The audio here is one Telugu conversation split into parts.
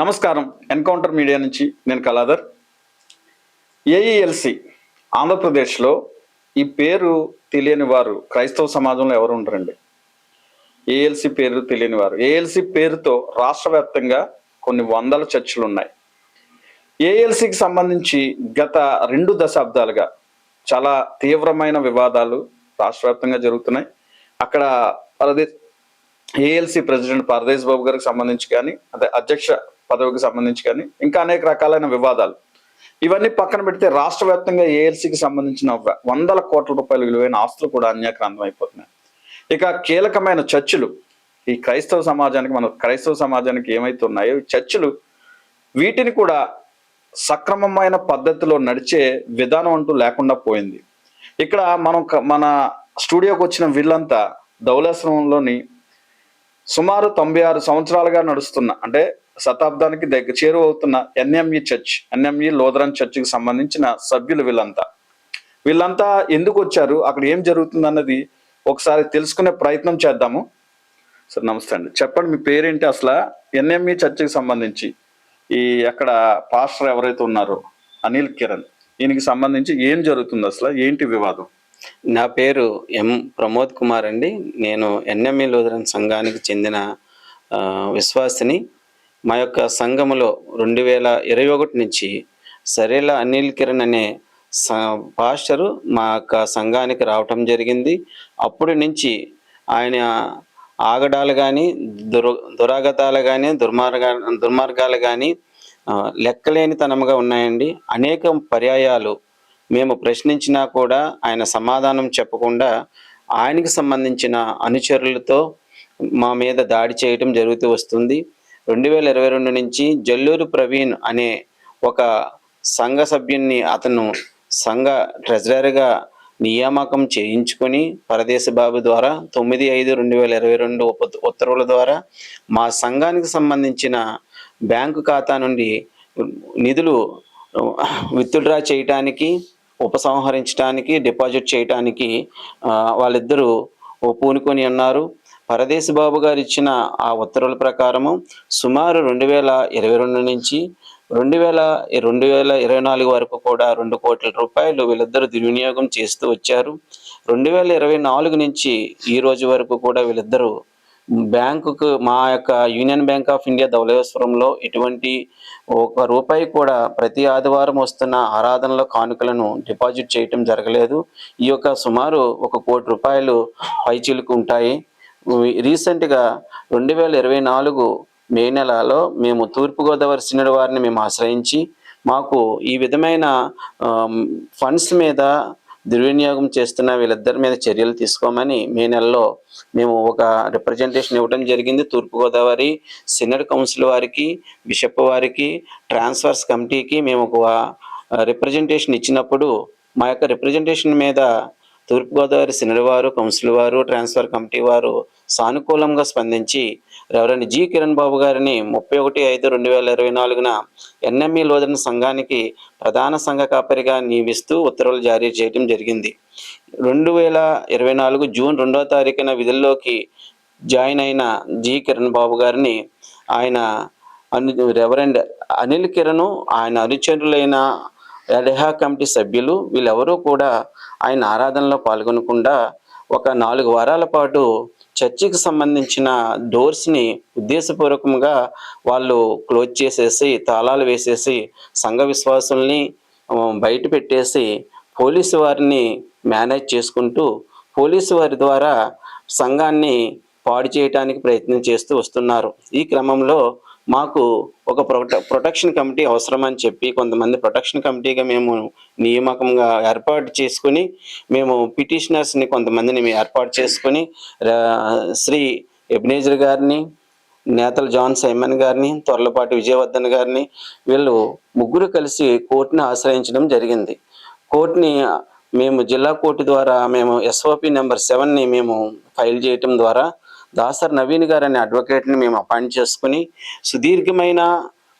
నమస్కారం. ఎన్కౌంటర్ మీడియా నుంచి నేను కళాధర్. ఏఈఎల్సి ఆంధ్రప్రదేశ్లో ఈ పేరు తెలియని వారు క్రైస్తవ సమాజంలో ఎవరు ఉండరండి? ఏఎల్సి పేరు తెలియని వారు. ఏఎల్సి పేరుతో రాష్ట్ర వ్యాప్తంగా కొన్ని వందల చర్చలు ఉన్నాయి ఏఎల్సికి సంబంధించి గత రెండు దశాబ్దాలుగా చాలా తీవ్రమైన వివాదాలు రాష్ట్ర వ్యాప్తంగా జరుగుతున్నాయి. అక్కడ పరదేశ్ ఏఎల్సి ప్రెసిడెంట్ పరదేశ్ బాబు గారికి సంబంధించి కానీ అదే అధ్యక్ష పదవికి సంబంధించి కానీ ఇంకా అనేక రకాలైన వివాదాలు. ఇవన్నీ పక్కన పెడితే రాష్ట్ర వ్యాప్తంగా ఏఎల్సీకి సంబంధించిన వందల కోట్ల రూపాయల విలువైన ఆస్తులు కూడా అన్యాక్రాంతం అయిపోతున్నాయి. ఇక కీలకమైన చర్చలు. ఈ క్రైస్తవ సమాజానికి మన క్రైస్తవ సమాజానికి ఏమైతే ఉన్నాయో వీటిని కూడా సక్రమమైన పద్ధతిలో నడిచే విధానం అంటూ లేకుండా పోయింది. ఇక్కడ మనం మన స్టూడియోకి వచ్చిన వీళ్ళంతా ధౌలాశ్రమంలోని సుమారు తొంభై ఆరు సంవత్సరాలుగా నడుస్తున్న అంటే శతాబ్దానికి దగ్గర చేరువవుతున్న ఎన్ఎంఈ చర్చ్ ఎన్ఎంఈ లోదరన్ చర్చ్కి సంబంధించిన సభ్యులు వీళ్ళంతా. వీళ్ళంతా ఎందుకు వచ్చారు? అక్కడ ఏం జరుగుతుంది అన్నది ఒకసారి తెలుసుకునే ప్రయత్నం చేద్దాము. సార్ నమస్తే అండి. చెప్పండి మీ పేరేంటి అసలు? ఎన్ఎంఈ చర్చికి సంబంధించి ఈ అక్కడ పాస్టర్ ఎవరైతే ఉన్నారో? అనిల్ కిరణ్. దీనికి సంబంధించి ఏం జరుగుతుంది అసలు? ఏంటి వివాదం? నా పేరు ఎం ప్రమోద్ కుమార్ అండి. నేను ఎన్ఎంఈ లోదరన్ సంఘానికి చెందిన విశ్వాసిని. మా యొక్క సంఘములో రెండు వేల ఇరవై ఒకటి నుంచి సరేల అనిల్ కిరణ్ అనే పాస్టరు మా యొక్క సంఘానికి రావటం జరిగింది. అప్పటి నుంచి ఆయన ఆగడాలు కానీ దుర దురాగతాలు కానీ దుర్మార్గా దుర్మార్గాలు కానీ లెక్కలేనితనముగా ఉన్నాయండి. అనేక పర్యాయాలు మేము ప్రశ్నించినా కూడా ఆయన సమాధానం చెప్పకుండా ఆయనకి సంబంధించిన అనుచరులతో మా మీద దాడి చేయటం జరుగుతూ వస్తుంది. రెండు వేల ఇరవై రెండు నుంచి జల్లూరు ప్రవీణ్ అనే ఒక సంఘ సభ్యున్ని అతను సంఘ ట్రెజరర్గా నియామకం చేయించుకొని పరదేశ బాబు ద్వారా తొమ్మిది ఐదు రెండు వేల ఇరవై రెండు ఉత్తర్వుల ద్వారా మా సంఘానికి సంబంధించిన బ్యాంకు ఖాతా నుండి నిధులు విత్డ్రా చేయటానికి ఉపసంహరించడానికి డిపాజిట్ చేయటానికి వాళ్ళిద్దరూ పూనుకొని ఉన్నారు. పరదేశ్ బాబు గారు ఇచ్చిన ఆ ఉత్తర్వుల ప్రకారము సుమారు రెండు వేల ఇరవై రెండు నుంచి రెండు వేల రెండు వేల ఇరవై నాలుగు వరకు కూడా రెండు కోట్ల రూపాయలు వీళ్ళిద్దరూ దుర్వినియోగం చేస్తూ వచ్చారు. రెండు వేల ఇరవై నాలుగు నుంచి ఈ రోజు వరకు కూడా వీళ్ళిద్దరూ బ్యాంకుకు మా యొక్క యూనియన్ బ్యాంక్ ఆఫ్ ఇండియా ధవలేశ్వరంలో ఎటువంటి ఒక రూపాయి కూడా ప్రతి ఆదివారం వస్తున్న ఆరాధనలో కానుకలను డిపాజిట్ చేయటం జరగలేదు. ఈ యొక్క సుమారు ఒక కోటి రూపాయలు పైచీలకు ఉంటాయి. రీసెంట్గా రెండు వేల ఇరవై నాలుగు మే నెలలో మేము తూర్పుగోదావరి సినడ్ వారిని మేము ఆశ్రయించి మాకు ఈ విధమైన ఫండ్స్ మీద దుర్వినియోగం చేస్తున్న వీళ్ళిద్దరి మీద చర్యలు తీసుకోమని మే నెలలో మేము ఒక రిప్రజెంటేషన్ ఇవ్వడం జరిగింది. తూర్పుగోదావరి సినడ్ కౌన్సిల్ వారికి బిషప్ వారికి ట్రాన్స్ఫర్స్ కమిటీకి మేము ఒక రిప్రజెంటేషన్ ఇచ్చినప్పుడు మా యొక్క రిప్రజెంటేషన్ మీద తూర్పుగోదావరి సినడ్ వారు కౌన్సిల్ వారు ట్రాన్స్ఫర్ కమిటీ వారు సానుకూలంగా స్పందించి రెవరెండ్ జి. కిరణ్ బాబు గారిని ముప్పై ఒకటి ఐదు రెండు వేల ఇరవై నాలుగున ఎన్ఎంఈ లోదన సంఘానికి ప్రధాన సంఘ కాపరిగా నియమిస్తూ ఉత్తర్వులు జారీ చేయడం జరిగింది. రెండు వేల ఇరవై నాలుగు జూన్ రెండవ తారీఖున విధుల్లోకి జాయిన్ అయిన జి. కిరణ్ బాబు గారిని ఆయన అను రెవరెండ్ అనిల్ కిరణ్ ఆయన అనుచరులైన ఎడహా కమిటీ సభ్యులు వీళ్ళెవరూ కూడా ఆయన ఆరాధనలో పాల్గొనకుండా ఒక నాలుగు వారాల పాటు చర్చికి సంబంధించిన డోర్స్ని ఉద్దేశపూర్వకంగా వాళ్ళు క్లోజ్ చేసేసి తాళాలు వేసేసి సంఘ విశ్వాసుల్ని బయట పెట్టేసి పోలీసు వారిని మేనేజ్ చేసుకుంటూ పోలీసు వారి ద్వారా సంఘాన్ని పాడు చేయడానికి ప్రయత్నం చేస్తూ వస్తున్నారు. ఈ క్రమంలో మాకు ఒక ప్రొట ప్రొటెక్షన్ కమిటీ అవసరమని చెప్పి కొంతమంది ప్రొటెక్షన్ కమిటీగా మేము నియామకంగా ఏర్పాటు చేసుకుని మేము పిటిషనర్స్ని కొంతమందిని మేము ఏర్పాటు చేసుకుని రా- శ్రీ ఎబినేజర్ గారిని నేతలు జాన్ సైమన్ గారిని త్వరలపాటి విజయవర్ధన్ గారిని వీళ్ళు ముగ్గురు కలిసి కోర్టుని ఆశ్రయించడం జరిగింది. కోర్టుని మేము జిల్లా కోర్టు ద్వారా మేము ఎస్ఓపి నెంబర్ సెవెన్ని మేము ఫైల్ చేయటం ద్వారా దాసర్ నవీన్ గారు అనే అడ్వకేట్ని మేము అపాయింట్ చేసుకుని సుదీర్ఘమైన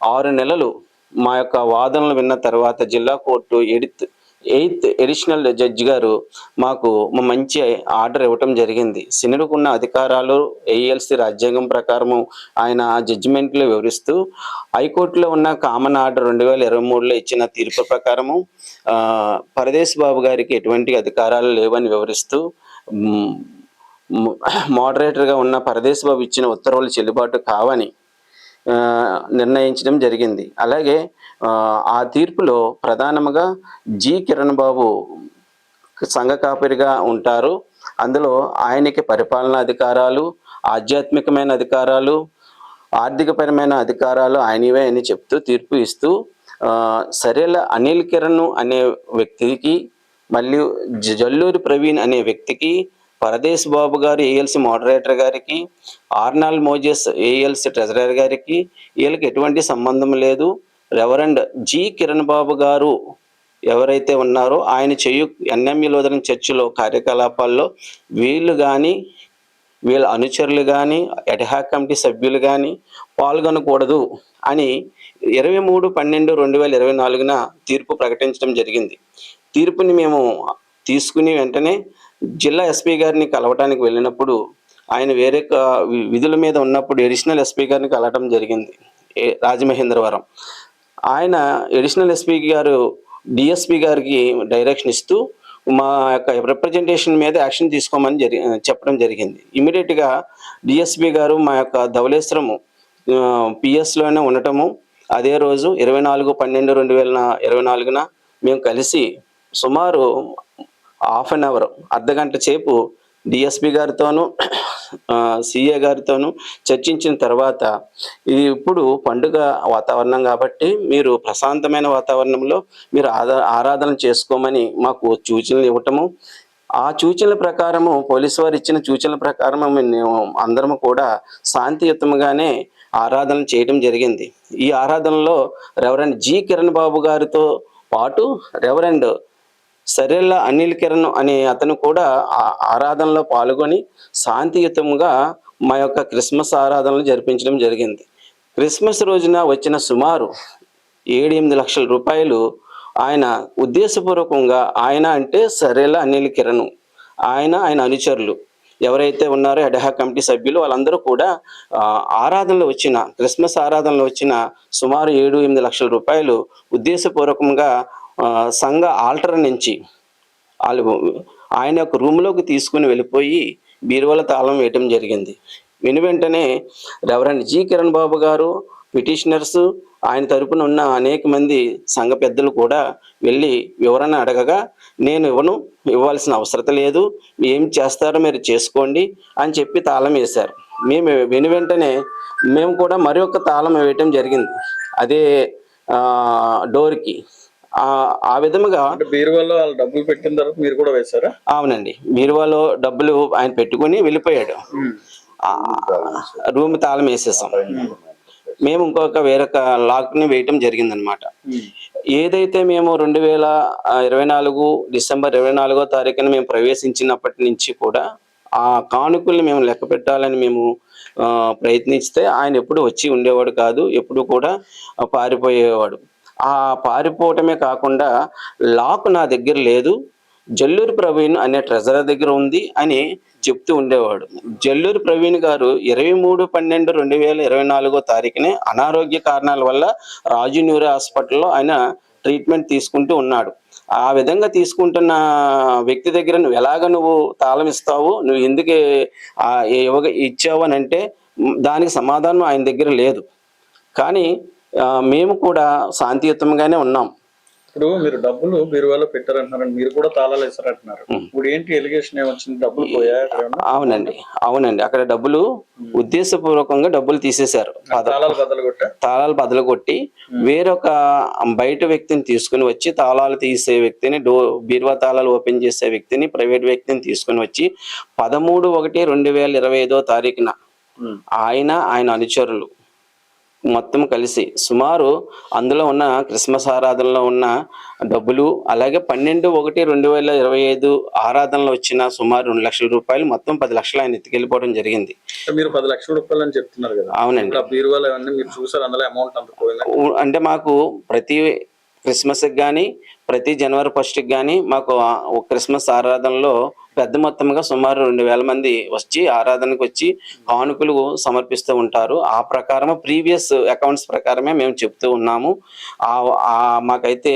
ఆరు నెలలు మా యొక్క వాదనలు విన్న తర్వాత జిల్లా కోర్టు ఎడిత్ ఎయిత్ ఎడిషనల్ జడ్జి గారు మాకు మంచి ఆర్డర్ ఇవ్వటం జరిగింది. సినెట్కు ఉన్న అధికారాలు ఏఎల్సి రాజ్యాంగం ప్రకారము ఆయన జడ్జిమెంట్లో వివరిస్తూ హైకోర్టులో ఉన్న కామన్ ఆర్డర్ రెండు వేల ఇరవై మూడులో ఇచ్చిన తీర్పు ప్రకారము పరదేశ్ బాబు గారికి ఎటువంటి అధికారాలు లేవని వివరిస్తూ మోడరేటర్గా ఉన్న పరదేశ్ బాబు ఇచ్చిన ఉత్తర్వులు చెల్లుబాటు కావని నిర్ణయించడం జరిగింది. అలాగే ఆ, తీర్పులో ప్రధానంగా జి. కిరణ్ బాబు సంఘ కాపరిగా ఉంటారు. అందులో ఆయనకి పరిపాలనా అధికారాలు ఆధ్యాత్మికమైన అధికారాలు ఆర్థికపరమైన అధికారాలు ఆయనవే అని చెప్తూ తీర్పు ఇస్తూ సరేల అనిల్ కిరణ్ అనే వ్యక్తికి మళ్ళీ జ- జల్లూరి ప్రవీణ్ అనే వ్యక్తికి పరదేశ్ బాబు గారు ఏఎల్సి మోడరేటర్ గారికి ఆర్నాల్ మోజెస్ ఏఎల్సి ట్రెజరర్ గారికి వీళ్ళకి ఎటువంటి సంబంధం లేదు. రెవరెండ్ జి కిరణ్ బాబు గారు ఎవరైతే ఉన్నారో ఆయన చేయు ఎన్ఎంఈ లోదరం చర్చిలో కార్యకలాపాల్లో వీళ్ళు కానీ వీళ్ళ అనుచరులు కానీ ఎటహాక్ కమిటీ సభ్యులు కానీ పాల్గొనకూడదు అని ఇరవై మూడు పన్నెండు రెండు వేల ఇరవై నాలుగున తీర్పు ప్రకటించడం జరిగింది. తీర్పుని మేము తీసుకుని వెంటనే జిల్లా ఎస్పీ గారిని కలవటానికి వెళ్ళినప్పుడు ఆయన వేరే విధుల మీద ఉన్నప్పుడు ఎడిషనల్ ఎస్పీ గారిని కలవటం జరిగింది రాజమహేంద్రవరం. ఆయన ఎడిషనల్ ఎస్పీ గారు డిఎస్పి గారికి డైరెక్షన్ ఇస్తూ మా యొక్క రిప్రజెంటేషన్ మీద యాక్షన్ తీసుకోమని జరి చెప్పడం జరిగింది. ఇమీడియట్గా డిఎస్పి గారు మా యొక్క ధవళేశ్వరము పిఎస్లోనే ఉండటము అదే రోజు ఇరవై నాలుగు పన్నెండు రెండు వేల ఇరవై నాలుగున మేము కలిసి సుమారు హాఫ్ అన్ అవర్ అర్ధగంట సేపు డిఎస్పి గారితోనూ సిఏ గారితోనూ చర్చించిన తర్వాత ఇది ఇప్పుడు పండుగ వాతావరణం కాబట్టి మీరు ప్రశాంతమైన వాతావరణంలో మీరు ఆదా ఆరాధన చేసుకోమని మాకు సూచనలు ఇవ్వటము. ఆ సూచనల ప్రకారము పోలీసు వారు ఇచ్చిన సూచనల ప్రకారం మేము అందరము కూడా శాంతియుతంగానే ఆరాధన చేయడం జరిగింది. ఈ ఆరాధనలో రెవరెండ్ జి. కిరణ్ బాబు గారితో పాటు రెవరెండ్ సరెల్ల అనిల్ కిరణ్ అనే అతను కూడా ఆ ఆరాధనలో పాల్గొని శాంతియుతంగా మా యొక్క క్రిస్మస్ ఆరాధనలు జరిపించడం జరిగింది. క్రిస్మస్ రోజున వచ్చిన సుమారు ఏడు ఎనిమిది లక్షల రూపాయలు ఆయన ఉద్దేశపూర్వకంగా ఆయన అంటే సరేలా అనిల్ కిరణ్ ఆయన ఆయన అనుచరులు ఎవరైతే ఉన్నారో ఎడహా కమిటీ సభ్యులు వాళ్ళందరూ కూడా ఆరాధనలు ఆరాధనలో వచ్చిన క్రిస్మస్ ఆరాధనలో వచ్చిన సుమారు ఏడు ఎనిమిది లక్షల రూపాయలు ఉద్దేశపూర్వకంగా సంఘ ఆల్టర్ నుంచి వాళ్ళు ఆయన యొక్క రూమ్లోకి తీసుకుని వెళ్ళిపోయి బీరువాల తాళం వేయటం జరిగింది. విని వెంటనే రెవరెండ్ జి. కిరణ్ బాబు గారు పిటిషనర్స్ ఆయన తరపున ఉన్న అనేక మంది సంఘ పెద్దలు కూడా వెళ్ళి వివరణ అడగగా నేను ఇవ్వను ఇవ్వాల్సిన అవసరం లేదు ఏం చేస్తారో మీరు చేసుకోండి అని చెప్పి తాళం వేశారు. మేము విని వెంటనే మేము కూడా మరి తాళం వేయటం జరిగింది. అదే డోర్కి. ఆ ఆ విధముగా బీరువాలో వాళ్ళు డబ్బులు పెట్టిన తర్వాత మీరు కూడా వేశారా? అవునండి. బీరువాలో డబ్బులు ఆయన పెట్టుకుని వెళ్ళిపోయాడు. రూమ్ తాళం వేసేసాం. మేము ఇంకొక వేరొక లాక్ని వేయటం జరిగిందనమాట. ఏదైతే మేము రెండు వేల ఇరవై నాలుగు డిసెంబర్ ఇరవై నాలుగో తారీఖున మేము ప్రవేశించినప్పటి నుంచి కూడా ఆ కానుకల్ని మేము లెక్క పెట్టాలని మేము ప్రయత్నిస్తే ఆయన ఎప్పుడు వచ్చి ఉండేవాడు కాదు ఎప్పుడు కూడా పారిపోయేవాడు. ఆ పారిపోవటమే కాకుండా లాక్ నా దగ్గర లేదు జల్లూరు ప్రవీణ్ అనే ట్రెజరర్ దగ్గర ఉంది అని చెప్తూ ఉండేవాడు. జల్లూరు ప్రవీణ్ గారు ఇరవై మూడు పన్నెండు రెండు వేల ఇరవై నాలుగో తారీఖునే అనారోగ్య కారణాల వల్ల రాజు న్యూరో హాస్పిటల్లో ఆయన ట్రీట్మెంట్ తీసుకుంటూ ఉన్నాడు. ఆ విధంగా తీసుకుంటున్న వ్యక్తి దగ్గర నువ్వు ఎలాగ నువ్వు తాళం ఇస్తావు నువ్వు ఎందుకు ఆ ఇచ్చావు అని అంటే దానికి సమాధానం ఆయన దగ్గర లేదు. కానీ మేము కూడా శాంతియుతంగానే ఉన్నాం. ఇప్పుడు మీరు డబ్బులు బీరువాలో పెట్టారంటున్నారండి మీరు కూడా తాళాలు వేసారంటున్నారు ఇప్పుడు ఏంటి ఎలిగేషన్ ఏమొచ్చింది? డబ్బులు పోయా? అవునండి అవునండి. అక్కడ డబ్బులు ఉద్దేశపూర్వకంగా డబ్బులు తీసేశారు. తాళాలు బదులు కొట్టి వేరొక బయట వ్యక్తిని తీసుకుని వచ్చి తాళాలు తీసే వ్యక్తిని డో బీరువా తాళాలు ఓపెన్ చేసే వ్యక్తిని ప్రైవేట్ వ్యక్తిని తీసుకుని వచ్చి పదమూడు ఒకటి రెండు వేల ఇరవై ఐదో తారీఖున ఆయన ఆయన అనుచరులు మొత్తం కలిసి సుమారు అందులో ఉన్న క్రిస్మస్ ఆరాధనలో ఉన్న డబ్బులు అలాగే పన్నెండు ఒకటి రెండు వేల ఇరవై ఐదు ఆరాధనలో వచ్చిన సుమారు రెండు లక్షల రూపాయలు మొత్తం పది లక్షలు ఆయన ఎత్తుకెళ్ళిపోవడం జరిగింది. మీరు పది లక్షల రూపాయలు అని చెప్తున్నారు కదా. అవునండి. మీరు చూసారు అందులో అమౌంట్ అంటే మాకు ప్రతి క్రిస్మస్కి కానీ ప్రతి జనవరి ఫస్ట్కి కానీ మాకు క్రిస్మస్ ఆరాధనలో పెద్ద మొత్తంగా సుమారు రెండు వేల మంది వచ్చి ఆరాధనకు వచ్చి కానుకలు సమర్పిస్తూ ఉంటారు. ఆ ప్రకారం ప్రీవియస్ అకౌంట్స్ ప్రకారమే మేము చెప్తూ ఉన్నాము. మాకైతే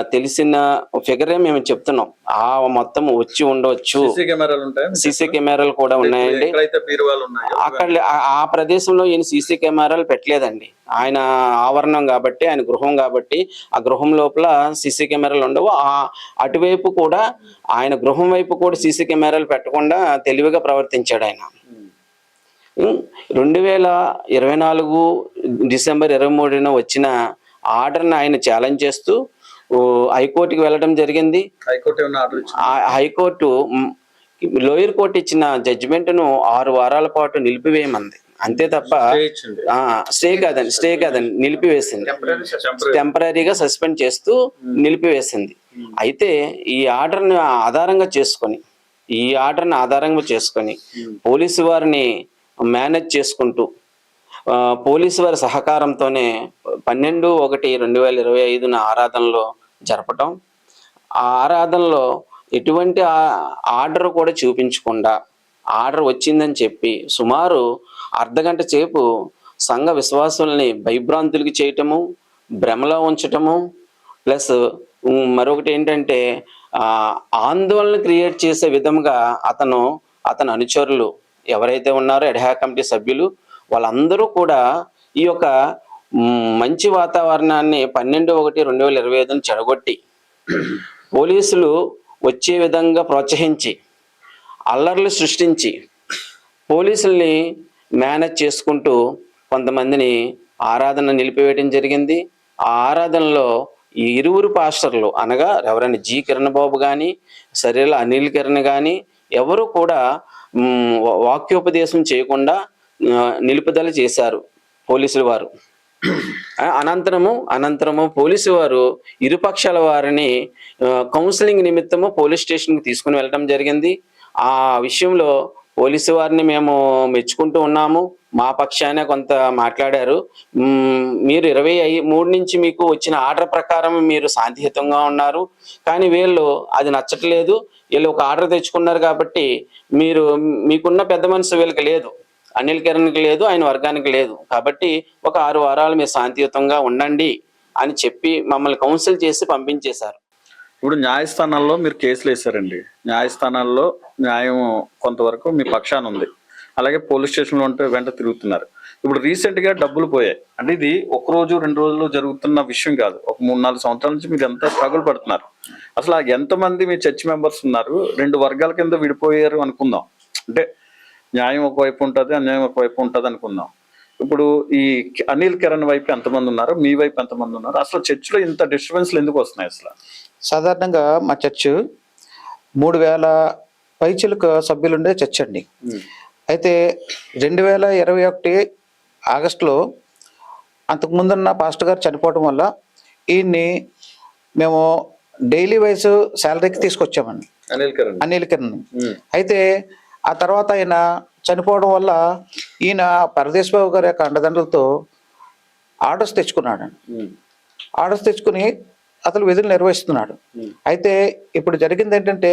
తెలిసిన ఫిగరే మేము చెప్తున్నాం. ఆ మొత్తం వచ్చి ఉండవచ్చు సీసీ కెమెరాలు ఉంటాయి సీసీ కెమెరాలు కూడా ఉన్నాయండి. అక్కడ ఆ- ప్రదేశంలో ఈయన సీసీ కెమెరాలు పెట్టలేదండి. ఆయన ఆవరణం కాబట్టి ఆయన గృహం కాబట్టి ఆ గృహం లోపల సీసీ కెమెరాలు ఉండవు. ఆ అటువైపు కూడా ఆయన గృహం వైపు కూడా సీసీ కెమెరాలు పెట్టకుండా తెలివిగా ప్రవర్తించాడు ఆయన. రెండు వేల ఇరవై నాలుగు డిసెంబర్ ఇరవై మూడున వచ్చిన ఆర్డర్ని ఆయన ఛాలెంజ్ చేస్తూ హైకోర్టుకి వెళ్ళడం జరిగింది. హైకోర్టు లోయర్ కోర్టు ఇచ్చిన జడ్జిమెంట్ను ఆరు వారాల పాటు నిలిపివేయమంది. అంతే తప్ప స్టే కాదండి స్టే కాదండి నిలిపివేసింది. టెంపరీ టెంపరీగా సస్పెండ్ చేస్తూ నిలిపివేసింది. అయితే ఈ ఆర్డర్ని ఆధారంగా చేసుకొని ఈ ఆర్డర్ని ఆధారంగా చేసుకొని పోలీసు వారిని మేనేజ్ చేసుకుంటూ పోలీసు వారి సహకారంతోనే పన్నెండు ఒకటి రెండు వేల ఇరవై ఐదున ఆరాధనలో జరపటం. ఆ ఆరాధనలో ఎటువంటి ఆర్డర్ కూడా చూపించకుండా ఆర్డర్ వచ్చిందని చెప్పి సుమారు అర్ధగంట సేపు సంఘ విశ్వాసుల్ని భయభ్రాంతులకి చేయటము భ్రమలో ఉంచటము ప్లస్ మరొకటి ఏంటంటే ఆందోళన క్రియేట్ చేసే విధంగా అతను అతని అనుచరులు ఎవరైతే ఉన్నారో ఎడహా కమిటీ సభ్యులు వాళ్ళందరూ కూడా ఈ యొక్క మంచి వాతావరణాన్ని పన్నెండు ఒకటి రెండు వేల ఇరవై ఐదును చెడగొట్టి పోలీసులు వచ్చే విధంగా ప్రోత్సహించి అల్లర్లు సృష్టించి పోలీసుల్ని మేనేజ్ చేసుకుంటూ కొంతమందిని ఆరాధన నిలిపివేయడం జరిగింది. ఆ ఆరాధనలో ఈ ఇరువురు పాస్టర్లు అనగా ఎవరైనా జి కిరణ్ బాబు కానీ సరేల అనిల్ కిరణ్ కానీ ఎవరు కూడా వాక్యోపదేశం చేయకుండా నిలుపుదల చేశారు పోలీసుల వారు. అనంతరము అనంతరము పోలీసు వారు ఇరుపక్షాల వారిని కౌన్సిలింగ్ నిమిత్తము పోలీస్ స్టేషన్కి తీసుకుని వెళ్ళడం జరిగింది. ఆ విషయంలో పోలీసు వారిని మేము మెచ్చుకుంటూ ఉన్నాము. మా పక్షానే కొంత మాట్లాడారు. మీరు ఇరవై మూడు నుంచి మీకు వచ్చిన ఆర్డర్ ప్రకారం మీరు శాంతియుతంగా ఉన్నారు. కానీ వీళ్ళు అది నచ్చట్లేదు. వీళ్ళు ఒక ఆర్డర్ తెచ్చుకున్నారు కాబట్టి మీరు మీకున్న పెద్ద మనసు వీళ్ళకి లేదు. అనిల్ కిరణ్కి లేదు ఆయన వర్గానికి లేదు. కాబట్టి ఒక ఆరు వారాలు మీరు శాంతియుతంగా ఉండండి అని చెప్పి మమ్మల్ని కౌన్సిల్ చేసి పంపించేశారు. ఇప్పుడు న్యాయస్థానాల్లో మీరు కేసులు వేశారండి. న్యాయస్థానాల్లో న్యాయం కొంతవరకు మీ పక్షాన ఉంది. అలాగే పోలీస్ స్టేషన్లో ఉంటే వెంట తిరుగుతున్నారు. ఇప్పుడు రీసెంట్గా డబ్బులు పోయాయి. అంటే ఇది ఒక రోజు రెండు రోజులు జరుగుతున్న విషయం కాదు. ఒక మూడు నాలుగు సంవత్సరాల నుంచి మీరు ఎంత స్ట్రగుల్ పడుతున్నారు? అసలు ఆ ఎంతమంది మీ చర్చ్ మెంబర్స్ ఉన్నారు? రెండు వర్గాల కింద విడిపోయారు అనుకుందాం. అంటే న్యాయం ఒకవైపు ఉంటుంది అన్యాయం ఒకవైపు ఉంటుంది అనుకుందాం. ఇప్పుడు ఈ అనిల్ కిరణ్ వైపు ఎంతమంది ఉన్నారు? మీ వైపు ఎంతమంది ఉన్నారు? అసలు చర్చిలో ఇంత డిస్టర్బెన్స్లు ఎందుకు వస్తున్నాయి అసలు? సాధారణంగా మా చర్చ్ మూడు వేల పైచిలకు సభ్యులుండే చర్చ్ అండి. అయితే రెండు వేల ఇరవై ఒకటి ఆగస్టులో అంతకు ముందున్న పాస్టర్ గారు చనిపోవడం వల్ల ఈయన్ని మేము డైలీ వైజ్ శాలరీకి తీసుకొచ్చామండి. అనిల్ కిరణ్. అనిల్ కిరణ్. అయితే ఆ తర్వాత ఆయన చనిపోవడం వల్ల ఈయన పరదేశ్ బాబు గారి యొక్క అండదండలతో ఆర్డర్స్ తెచ్చుకున్నాడు. ఆర్డర్స్ తెచ్చుకుని అతను విధులు నిర్వహిస్తున్నాడు. అయితే ఇప్పుడు జరిగింది ఏంటంటే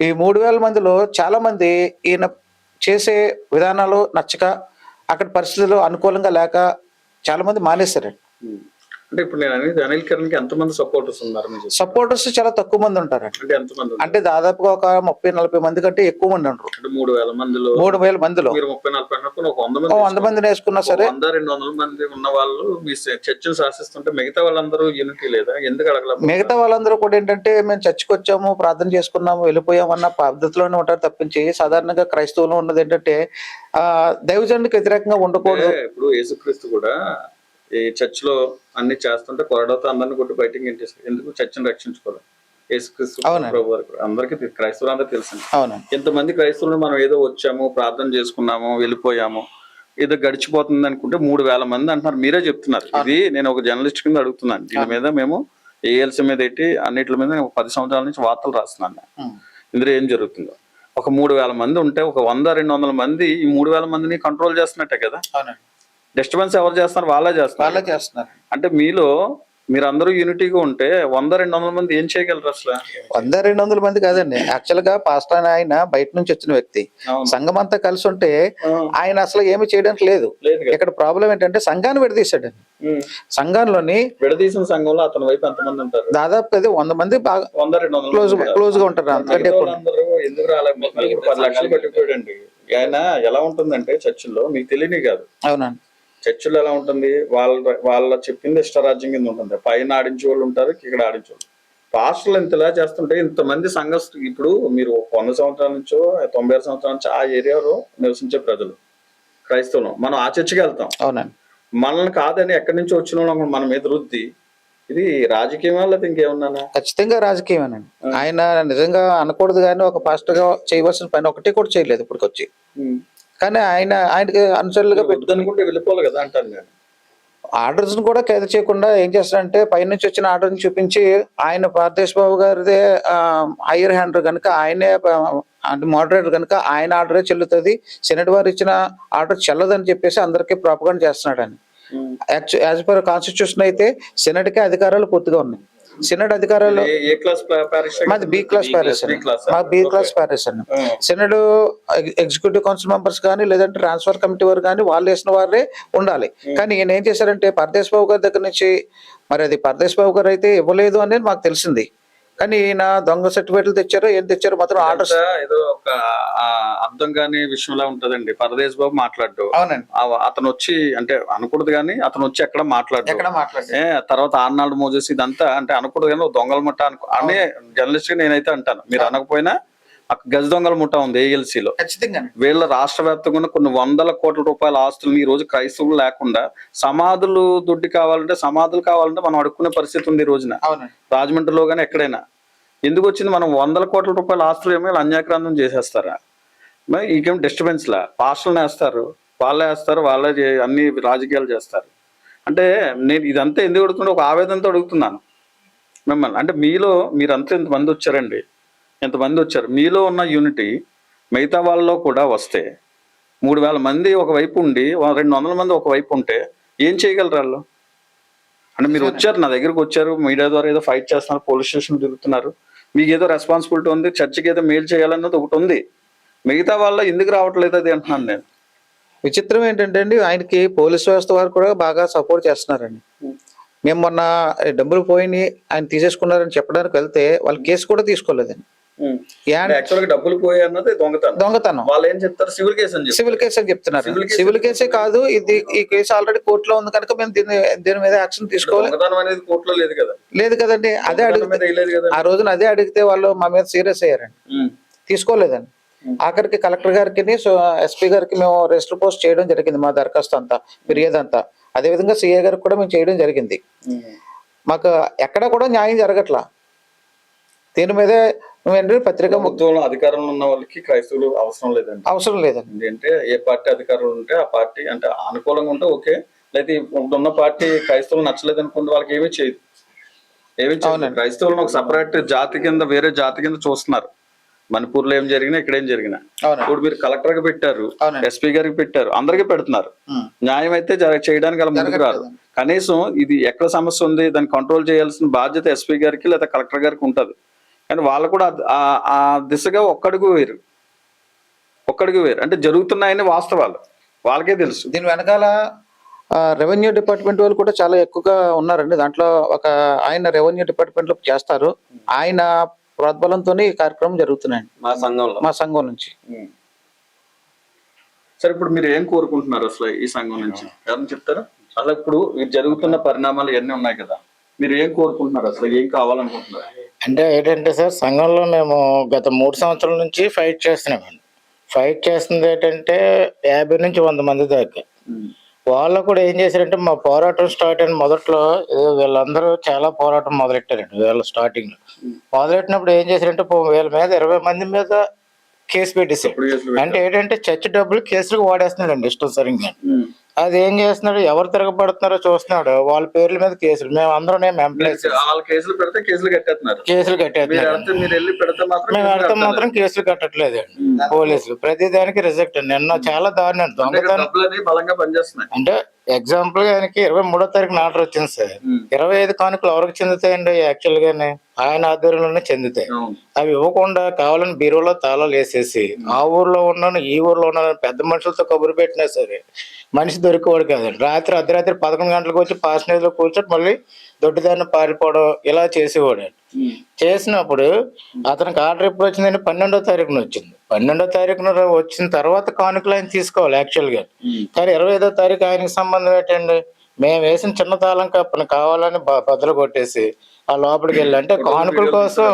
ఈ మూడు వేల మందిలో చాలా మంది ఈయన చేసే విధానాలు నచ్చక అక్కడ పరిస్థితులు అనుకూలంగా లేక చాలా మంది మానేశారండి. అంటే ఇప్పుడు నేను అనేది అనిల్ కిరణ్కి ఎంతమంది సపోర్టర్స్ ఉన్నారు మీరు. సపోర్టర్స్ చాలా తక్కువ మంది ఉంటారండి అంటే ఎంతమంది ఉన్నారు? అంటే దాదాపుగా ఒక ముప్పై నలభై మంది కంటే ఎక్కువ మంది ఉండరు అంటే మూడు వేల మందిలో మూడు వేల మందిలో. మీరు ముప్పై నలభై అన్నప్పుడు ఒక వంద ఓ మంది వంద మందిని వేసుకున్నా సరే. వంద రెండు వందల మంది ఉన్న వాళ్ళు మీ చర్చను శాసిస్తుంటే మిగతా వాళ్ళందరూ యూనిటీ లేదా? ఎందుకు అడగల మిగతా వాళ్ళందరూ కూడా ఏంటంటే మేము చర్చికి వచ్చాము ప్రార్థన చేసుకున్నాము వెళ్ళిపోయాము అన్న పద్ధతిలోనే ఉంటారు తప్పించి సాధారణంగా క్రైస్తవులు ఉన్నది ఏంటంటే ఆ దైవజనుడికి వ్యతిరేకంగా ఉండకూడదు. ఇప్పుడు యేసుక్రీస్తు కూడా ఈ చర్చ్లో అన్ని చేస్తుంటే కొరడతో అందరిని కొట్టి బయటికి గెంటేస్తారు ఎందుకు? చర్చను రక్షించుకోవాలి. ప్రభు. అందరికీ క్రైస్తవులందరూ తెలుసు అవునండి ఎంతమంది క్రైస్తవులు మనం ఏదో వచ్చాము ప్రార్థన చేసుకున్నాము వెళ్ళిపోయాము ఏదో గడిచిపోతుంది అనుకుంటే మూడు వేల మంది అంటున్నారు. మీరే చెప్తున్నారు. ఇది నేను ఒక జర్నలిస్ట్ కింద అడుగుతున్నాను. దీని మీద మేము ఏఎల్సీ మీద ఎట్టి అన్నిటి మీద నేను పది సంవత్సరాల నుంచి వార్తలు రాస్తున్నాను. ఇందులో ఏం జరుగుతుందో. ఒక మూడు వేల మంది ఉంటే ఒక వంద రెండు వందల మంది ఈ మూడు వేల మందిని కంట్రోల్ చేస్తున్నట్టే కదా? డిస్టర్బెన్స్ ఎవరు చేస్తున్నారు? వాళ్ళే చేస్తున్నారు. వాళ్ళే చేస్తున్నారు. అంటే మీలో మీరందరూ యూనిటీగా ఉంటే వంద రెండు వందల మంది ఏం చేయగలరు అసలు? వంద రెండు వందల మంది కాదండి. యాక్చువల్గా పాస్టర్ అని ఆయన బయట నుంచి వచ్చిన వ్యక్తి. సంఘం అంతా కలిసి ఉంటే ఆయన అసలు ఏమి చేయడానికి లేదు. ఇక్కడ ప్రాబ్లం ఏంటంటే సంఘాన్ని విడదీశాడు. సంఘంలోని విడదీసిన సంఘంలో అతని వైపు ఎంతమంది ఉంటారు? దాదాపు అది వంద మంది బాగా వంద రెండు క్లోజ్ క్లోజ్గా ఉంటారు. అంతకంటే ఎందుకు రాలేదు పది లక్షలు పెట్టుకోడండి ఆయన ఎలా ఉంటుందంటే చర్చిల్లో మీకు తెలియని కాదు. అవునండి. చర్చిలో ఎలా ఉంటుంది? వాళ్ళ వాళ్ళ చెప్పింది ఇష్టరాజ్యం కింద ఉంటుంది. పైన ఆడించే వాళ్ళు ఉంటారు ఇక్కడ ఆడించే వాళ్ళు. పాస్టర్లు ఇంతలా చేస్తుంటే ఇంతమంది సంఘస్థు ఇప్పుడు మీరు వంద సంవత్సరాల నుంచో తొంభై ఆరు సంవత్సరాల నుంచి ఆ ఏరియాలో నివసించే ప్రజలు. క్రైస్తవులు. మనం ఆ చర్చికి వెళ్తాం. అవునండి. మనల్ని కాదని ఎక్కడి నుంచి వచ్చిన వాళ్ళం మన మీద రుద్ది ఇది రాజకీయమా లేకపోతే ఇంకేమన్నానా? ఖచ్చితంగా రాజకీయమేనండి. ఆయన నిజంగా అనకూడదు కానీ ఒక పాస్టర్గా చేయవలసిన పని ఒకటి కూడా చేయలేదు ఇప్పటికొచ్చి. కానీ ఆయన ఆయనకి అనుచరులుగా పెట్టు వద్దనుకుంటే వెళ్ళిపోవాలి కదా అంటాను నేను ఆర్డర్స్ కూడా ఖైదు చేయకుండా ఏం చేస్తారంటే పైనుంచి వచ్చిన ఆర్డర్ చూపించి ఆయన పార్థేశ్ బాబు గారిదే హైయర్ హ్యాండ్ కనుక ఆయనే అంటే మోడరేటర్ కనుక ఆయన ఆర్డరే చెల్లుతుంది. సెనెట్ వారు ఇచ్చిన ఆర్డర్ చెల్లదని చెప్పేసి అందరికీ ప్రాపగండ్ చేస్తున్నాడు అని యాజ్ పర్ కాన్స్టిట్యూషన్ అయితే సెనెట్కి అధికారాలు పూర్తిగా ఉన్నాయి. సెనెట్ అధికారాలు మాది బి క్లాస్ ప్యారిస్? మా బి క్లాస్ ప్యారిస్ అండి ఆ. సెనెట్ ఎగ్జిక్యూటివ్ కౌన్సిల్ మెంబర్స్ కానీ లేదంటే ట్రాన్స్ఫర్ కమిటీ వారు కానీ వాళ్ళు వేసిన వారే ఉండాలి. కానీ ఈయన ఏం చేశారంటే పరదేశ్ బాబు గారి దగ్గర నుంచి మరి అది పరదేశ్ బాబు గారు అయితే ఇవ్వలేదు అనేది మాకు తెలిసింది. కానీ ఈయన దొంగ సర్టిఫికేట్లు తెచ్చారో ఏం తెచ్చారో మాత్రం ఆర్డర్స్ ఏదో ఒక అర్థం కాని విషయంలా ఉంటదండి. పరదేశ్ బాబు మాట్లాడు అవునండి. అతను వచ్చి అంటే అనకూడదు కానీ అతను వచ్చి ఎక్కడ మాట్లాడు ఎక్కడ మాట్లాడి తర్వాత ఆర్నాల్డ్ మోజెస్ ఇదంతా అంటే అనకూడదు కానీ దొంగల ముఠ అనుకో అనే జర్నలిస్ట్గా నేనైతే అంటాను. మీరు అనకపోయినా గజ దొంగల ముఠ ఉంది ALC లో. ఖచ్చితంగా. వీళ్ళ రాష్ట్ర వ్యాప్తంగా కొన్ని వందల కోట్ల రూపాయల ఆస్తులను ఈ రోజు క్రైస్తవులు లేకుండా సమాధులు దుడ్డి కావాలంటే సమాధులు కావాలంటే మనం అడుక్కునే పరిస్థితి ఉంది ఈ రోజున. రాజమండ్రిలో కానీ ఎక్కడైనా. ఎందుకు వచ్చింది? మనం వందల కోట్ల రూపాయల ఆస్తులు ఏమో అన్యాక్రాంతం చేసేస్తారా? మరి ఇంకేం డిస్టర్బెన్స్ లా? పాస్టర్లను వేస్తారు వాళ్ళే వేస్తారు వాళ్ళే అన్ని రాజకీయాలు చేస్తారు. అంటే నేను ఇదంతా ఎందుకు అడుగుతున్నా? ఒక ఆవేదనతో అడుగుతున్నాను. మిమ్మల్ని. అంటే మీలో మీరంతా ఇంతమంది వచ్చారండి? ఎంతమంది వచ్చారు? మీలో ఉన్న యూనిటీ మిగతా వాళ్ళలో కూడా వస్తే మూడు వేల మంది ఒకవైపు ఉండి రెండు వందల మంది ఒకవైపు ఉంటే ఏం చేయగలరు వాళ్ళు? అంటే మీరు వచ్చారు నా దగ్గరకు వచ్చారు మీడియా ద్వారా ఏదో ఫైట్ చేస్తున్నారు పోలీస్ స్టేషన్ తిరుగుతున్నారు. మీకు ఏదో రెస్పాన్సిబిలిటీ ఉంది చర్చికి ఏదో మేలు చేయాలన్నది ఒకటి ఉంది. మిగతా వాళ్ళ ఎందుకు రావట్లేదు అది అంటున్నాను నేను. విచిత్రం ఏంటంటే అండి ఆయనకి పోలీస్ వ్యవస్థ వారు కూడా బాగా సపోర్ట్ చేస్తున్నారండి. మేము మొన్న డబ్బులు పోయి ఆయన తీసేసుకున్నారని చెప్పడానికి వెళ్తే వాళ్ళు కేసు కూడా తీసుకోలేదండి. యాక్చువల్గా డబ్బులు అన్నది దొంగతనం. దొంగతనం. వాళ్ళు ఏం చెప్తారు? సివిల్ కేసు అని సివిల్ కేసు అని చెప్తున్నారు. సివిల్ కేసు కాదు ఇది ఈ కేసు ఆల్రెడీ కోర్టులో ఉంది కనుక మేము దీని దీని మీద యాక్షన్ తీసుకోవాలి. దొంగతనం అనేది కోర్టులో లేదు కదా. లేదు కదండి అదే అడిగితే ఆ రోజున అదే అడిగితే వాళ్ళు మా మీద సీరియస్ అయ్యారండి. ఉమ్. తీసుకోలేదండి. ఆఖరికి కలెక్టర్ గారికి ఎస్పీ గారికి మేము రెస్ట్ పోస్ట్ చేయడం జరిగింది మా దరఖాస్తు అంతా ఫిర్యాదు అంతా అదేవిధంగా సిఏ గారికి కూడా మేము చేయడం జరిగింది. మాకు ఎక్కడ కూడా న్యాయం జరగట్లా. దీని మీదే ఏంటంటే పత్రిక ప్రభుత్వంలో అధికారంలో ఉన్న వాళ్ళకి క్రైస్తవులు అవసరం లేదండి. అవసరం లేదండి. ఏంటంటే ఏ పార్టీ అధికారంలో ఉంటే ఆ పార్టీ అంటే అనుకూలంగా ఉంటే ఓకే. లేకపోతే ఉన్న పార్టీ క్రైస్తవులు నచ్చలేదు అనుకుంటే వాళ్ళకి ఏమీ చేయదు. ఏమీ చేయదు. క్రైస్తవులను ఒక సపరేట్ జాతి కింద వేరే జాతి కింద చూస్తున్నారు. మణిపూర్లో ఏం జరిగినా ఇక్కడ ఏం జరిగినా. ఇప్పుడు మీరు కలెక్టర్గా పెట్టారు. ఎస్పీ గారికి పెట్టారు అందరికి పెడుతున్నారు. న్యాయం అయితే చేయడానికి అలా ముందుకు జరగట్లేదండి. కనీసం ఇది ఎక్కడ సమస్య ఉంది దాన్ని కంట్రోల్ చేయాల్సిన బాధ్యత ఎస్పీ గారికి లేదా కలెక్టర్ గారికి ఉంటది. కానీ వాళ్ళు కూడా ఆ- దిశగా ఒక్కడుగు వేరు. ఒక్కడుగు వేరు. అంటే జరుగుతున్నాయని వాస్తవాలు. వాళ్ళకే తెలుసు. దీని వెనకాల రెవెన్యూ డిపార్ట్మెంట్ వాళ్ళు కూడా చాలా ఎక్కువగా ఉన్నారండి. దాంట్లో ఒక ఆయన రెవెన్యూ డిపార్ట్మెంట్లో చేస్తారు. ఆయన ప్రోద్బలంతో ఈ కార్యక్రమం జరుగుతున్నాయండి మా సంఘంలో. మా సంఘం నుంచి. సరే ఇప్పుడు మీరు ఏం కోరుకుంటున్నారు అసలు ఈ సంఘం నుంచి? ఎవరైనా చెప్తారా? అసలు ఇప్పుడు జరుగుతున్న పరిణామాలు ఇవన్నీ ఉన్నాయి కదా. మీరు ఏం కోరుకుంటున్నారు అసలు? ఏం కావాలనుకుంటున్నారు? అంటే ఏంటంటే సార్ సంఘంలో మేము గత మూడు సంవత్సరాల నుంచి ఫైట్ చేస్తున్నామండి. ఫైట్ చేస్తుంది ఏంటంటే యాభై నుంచి వంద మంది దాకా. వాళ్ళు కూడా ఏం చేశారంటే మా పోరాటం స్టార్ట్ అయిన మొదట్లో వీళ్ళందరూ చాలా పోరాటం మొదలెట్టారండి వీళ్ళ స్టార్టింగ్లో మొదలెట్టినప్పుడు ఏం చేశారంటే వీళ్ళ మీద ఇరవై మంది మీద కేసు కేసులు అంటే ఏంటంటే చర్చ్ డబ్బులు కేసులకు వాడేస్తున్నాడండి ఇష్టం సరిగ్గా. అది ఏం చేస్తున్నాడు? ఎవరు తిరగబడుతున్నారో చూస్తున్నాడు. వాళ్ళ పేర్ల మీద కేసులు. మేము అందరం వాళ్ళ కేసులు పెడితే కేసులు కట్టేస్తున్నారు. కేసులు పెడితే మాత్రం మేము కేసులు. మాత్రం కేసులు కట్టట్లేదు. పోలీసులు. ప్రతి దానికి రిజెక్ట్. నిన్న చాలా దారుణం. దొంగతనం అంటే ఎగ్జాంపుల్ ఆయనకి ఇరవై మూడో తారీఖున ఆర్డర్ వచ్చింది సార్. ఇరవై ఐదు కానుకలు ఎవరికి చెందుతాయండి? యాక్చువల్ గానే ఆయన ఆధ్వర్యంలోనే చెందుతాయి. అవి ఇవ్వకుండా కావాలని బీరోలో తాళాలు వేసేసి ఆ ఊర్లో ఉన్నాను ఈ ఊర్లో ఉన్నాను పెద్ద మనుషులతో కబురు పెట్టినా సరే మనిషి దొరికేవాడు కాదండి రాత్రి అర్ధరాత్రి పదకొండు గంటలకు వచ్చి పాస్టేజ్లో కూర్చొని మళ్ళీ దొడ్డిదారిని పారిపోవడం ఇలా చేసేవాడు. చేసినప్పుడు అతనికి ఆర్డర్ ఎప్పుడు వచ్చిందంటే పన్నెండో తారీఖున వచ్చింది. పన్నెండో తారీఖున వచ్చిన తర్వాత కానుకలు ఆయన తీసుకోవాలి యాక్చువల్గా ఉమ్. కానీ ఇరవై ఐదో తారీఖు ఆయనకి సంబంధం ఏంటండి? మేము వేసిన చిన్న తాళం కప్పని కావాలని బద్దలు కొట్టేసి ఆ లోపలికి వెళ్ళి అంటే కానుకల కోసం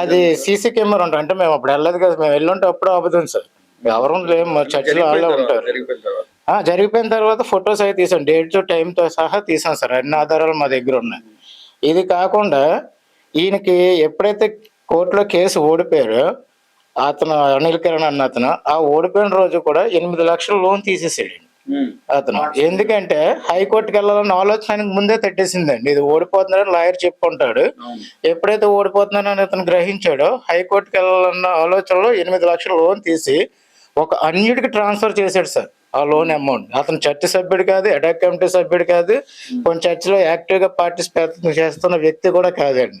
అది సీసీ కెమెరా ఉంటుంది. అంటే మేము అప్పుడు వెళ్ళదు కదా. మేము వెళ్ళుంటే అప్పుడు అబద్ధం సార్. ఎవరు లేము మా చర్చిలో వాళ్ళే ఉంటారు. జరిగిపోయిన తర్వాత. ఆ, జరిగిపోయిన తర్వాత ఫొటోస్ అయితే తీసాం డేట్ టైం తో సహా తీసాం సార్. అన్ని ఆధారాలు మా దగ్గర ఉన్నాయి. ఇది కాకుండా ఈయనకి ఎప్పుడైతే కోర్టులో కేసు ఓడిపోయారో అతను అనిల్ కిరణ్ అన్న అతను ఆ ఓడిపోయిన రోజు కూడా ఎనిమిది లక్షల లోన్ తీసేసాడు. అతను. ఎందుకంటే హైకోర్టుకి వెళ్ళాలన్న ఆలోచన ఆయనకు ముందే తట్టేసిందండి. ఇది ఓడిపోతున్నారని లాయర్ చెప్పుకుంటాడు. ఎప్పుడైతే ఓడిపోతున్నానని అతను గ్రహించాడో హైకోర్టుకి వెళ్ళాలన్న ఆలోచనలో ఎనిమిది లక్షల లోన్ తీసి ఒక అన్యుడికి ట్రాన్స్ఫర్ చేశాడు సార్ ఆ లోన్ అమౌంట్. అతను చర్చ్ సభ్యుడు కాదు ఎడాక్ కమిటీ సభ్యుడు కాదు కొన్ని చర్చిలో యాక్టివ్గా పార్టిసిపేట్ చేస్తున్న వ్యక్తి కూడా కాదండి.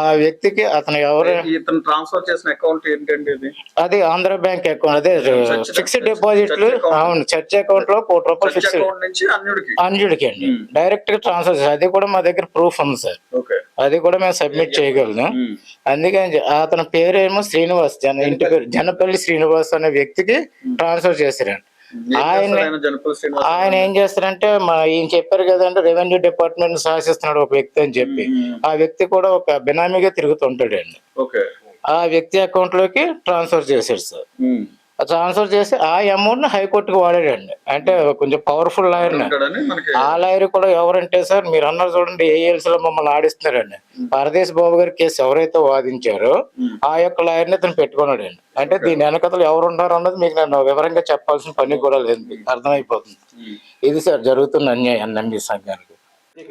ఆ వ్యక్తికి అతను ఎవరు ఇతను ట్రాన్స్ఫర్ చేసిన అకౌంట్ ఏంటండి అది ఆంధ్ర బ్యాంక్ అకౌంట్ అదే ఫిక్స్డ్ డిపాజిట్లు. అవును చర్చ్ అకౌంట్లో కోటి రూపాయలు ఫిక్స్డ్. అన్యుడికి. అన్యుడికి అండి. డైరెక్ట్గా ట్రాన్స్ఫర్ చేశారు. అది కూడా మా దగ్గర ప్రూఫ్ ఉంది సార్. ఓకే అది కూడా మేము సబ్మిట్ చేయగలను. ఉమ్. అందుకని అతని పేరేమో శ్రీనివాస్ జన ఇంటి పేరు జనపల్లి శ్రీనివాస్ అనే వ్యక్తికి ట్రాన్స్ఫర్ చేశారండి ఏం ఆయన ఆయన ఏం చేస్తారంటే మా ఈయన చెప్పారు కదంటే రెవెన్యూ డిపార్ట్మెంట్ శాసిస్తున్నాడు ఒక వ్యక్తి అని చెప్పి. ఆ వ్యక్తి కూడా ఒక బినామీగా తిరుగుతుంటాడండి. ఓకే ఆ వ్యక్తి అకౌంట్లోకి ట్రాన్స్ఫర్ చేశాడు సార్. ట్రాన్స్ఫర్ చేసి ఆ అమౌంట్ని హైకోర్టుకి వాడాడండి. అంటే కొంచెం పవర్ఫుల్ లాయర్ ఆ లాయర్ కూడా ఎవరంటే సార్ మీరు అన్నారు చూడండి ఏఎల్స్లో మమ్మల్ని ఆడిస్తున్నారండి. పరదేశ్ బాబు గారి కేసు ఎవరైతే వాదించారో ఆ యొక్క లాయర్ని అతను పెట్టుకున్నాడు అండి అంటే దీని వెనకతలు ఎవరు ఉన్నారు అన్నది మీకు నేను వివరంగా చెప్పాల్సిన పని కూడా లేదు. అర్థమైపోతుంది. ఇది సార్ జరుగుతున్న అన్యాయం ఎన్ఎంబి సంఘానికి.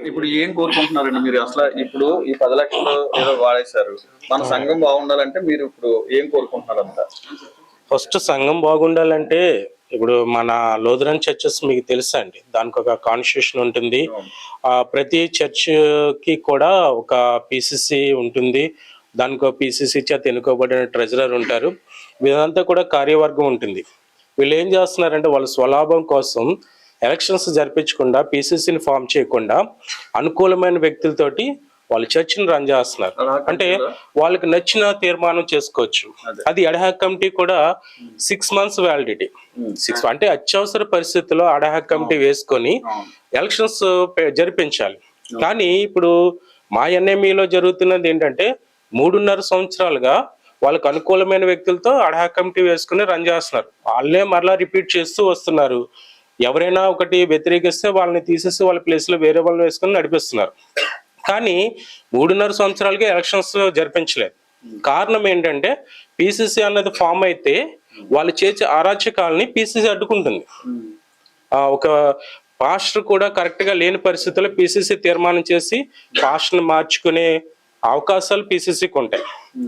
ఇప్పుడు ఏం కోరుకుంటున్నారండి మీరు? అసలు ఇప్పుడు ఈ పది లక్షలు ఏదో వాడేశారు. మన సంఘం బాగుండాలంటే మీరు ఇప్పుడు ఏం కోరుకుంటున్నారు అంతా ఫస్ట్ సంఘం బాగుండాలంటే ఇప్పుడు మన లోదరన్ చర్చెస్ మీకు తెలుసా అండి దానికి ఒక కాన్స్టిట్యూషన్ ఉంటుంది. ఆ ప్రతి చర్చ్కి కూడా ఒక పిసిసి ఉంటుంది. దానికి ఒక పిసిసి చేత ఎన్నుకోబడిన ట్రెజరర్ ఉంటారు. వీళ్ళంతా కూడా కార్యవర్గం ఉంటుంది. వీళ్ళు ఏం చేస్తున్నారంటే వాళ్ళ స్వలాభం కోసం ఎలక్షన్స్ జరిపించకుండా పిసిసిని ఫామ్ చేయకుండా అనుకూలమైన వ్యక్తులతోటి వాళ్ళు చర్చిని రన్ చేస్తున్నారు. అంటే వాళ్ళకి నచ్చిన తీర్మానం చేసుకోవచ్చు. అది. అడహాక్ కమిటీ కూడా సిక్స్ మంత్స్ వ్యాలిడిటీ సిక్స్ అంటే అత్యవసర పరిస్థితుల్లో అడహాక్ కమిటీ వేసుకొని ఎలక్షన్స్ పె- జరిపించాలి. కానీ ఇప్పుడు మా ఎన్ఎంఈలో జరుగుతున్నది ఏంటంటే మూడున్నర సంవత్సరాలుగా వాళ్ళకు అనుకూలమైన వ్యక్తులతో అడహాక్ కమిటీ వేసుకుని రన్ చేస్తున్నారు. వాళ్ళే మరలా రిపీట్ చేస్తూ వస్తున్నారు. ఎవరైనా ఒకటి వ్యతిరేకిస్తే వాళ్ళని తీసేసి వాళ్ళ ప్లేస్లో వేరే వాళ్ళని వేసుకొని నడిపిస్తున్నారు. కానీ మూడున్నర సంవత్సరాలకి ఎలక్షన్స్ జరిపించలేదు. కారణం ఏంటంటే పిసిసి అన్నది ఫామ్ అయితే వాళ్ళు చేసే అరాచకాలని పిసిసి అడ్డుకుంటుంది. ఒక పాస్టర్ కూడా కరెక్ట్గా లేని పరిస్థితుల్లో పిసిసి తీర్మానం చేసి పాస్టర్ని మార్చుకునే అవకాశాలు పిసిసికి ఉంటాయి.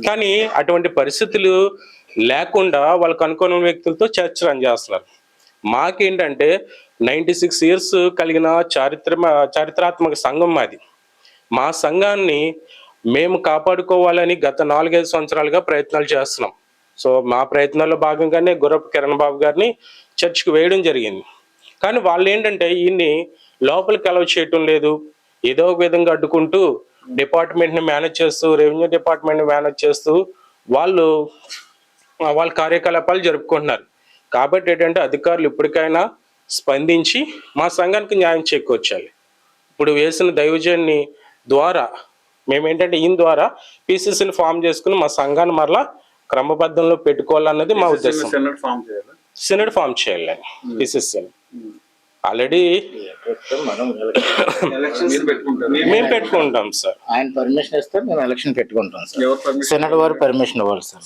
కానీ అటువంటి పరిస్థితులు లేకుండా వాళ్ళకు అనుకున్న వ్యక్తులతో చర్చ రన్ చేస్తున్నారు. మాకేంటంటే నైంటీ సిక్స్ ఇయర్స్ కలిగిన చారిత్ర చారిత్రాత్మక సంఘం మాది. మా సంఘాన్ని మేము కాపాడుకోవాలని గత నాలుగైదు సంవత్సరాలుగా ప్రయత్నాలు చేస్తున్నాం. సో మా ప్రయత్నాల్లో భాగంగానే గురప్ కిరణ్ బాబు గారిని చర్చ్కి వేయడం జరిగింది. కానీ వాళ్ళు ఏంటంటే ఈయన్ని లోపలికి అలవ్ చేయటం లేదు. ఏదో ఒక విధంగా అడ్డుకుంటూ డిపార్ట్మెంట్ని మేనేజ్ చేస్తూ రెవెన్యూ డిపార్ట్మెంట్ని మేనేజ్ చేస్తూ వాళ్ళు వాళ్ళ కార్యకలాపాలు జరుపుకుంటున్నారు. కాబట్టి ఏంటంటే అధికారులు ఇప్పటికైనా స్పందించి మా సంఘానికి న్యాయం చేకూర్చాలి. ఇప్పుడు వేసిన దైవజన్ని ద్వారా మేమేంటంటే ఈయన ద్వారా పిసిసిని ఫామ్ చేసుకుని మా సంఘాన్ని మరలా క్రమబద్ధంలో పెట్టుకోవాలన్నది మా ఉద్దేశం. సెనెట్ ఫామ్ చేయాలి? పిసిసిని ఆల్రెడీ మేము పెట్టుకుంటాం సార్ ఆయన పర్మిషన్ ఇస్తే మేము ఎలక్షన్ పెట్టుకుంటాం సార్ సెనట్ వారు పర్మిషన్ ఇవ్వాలి sir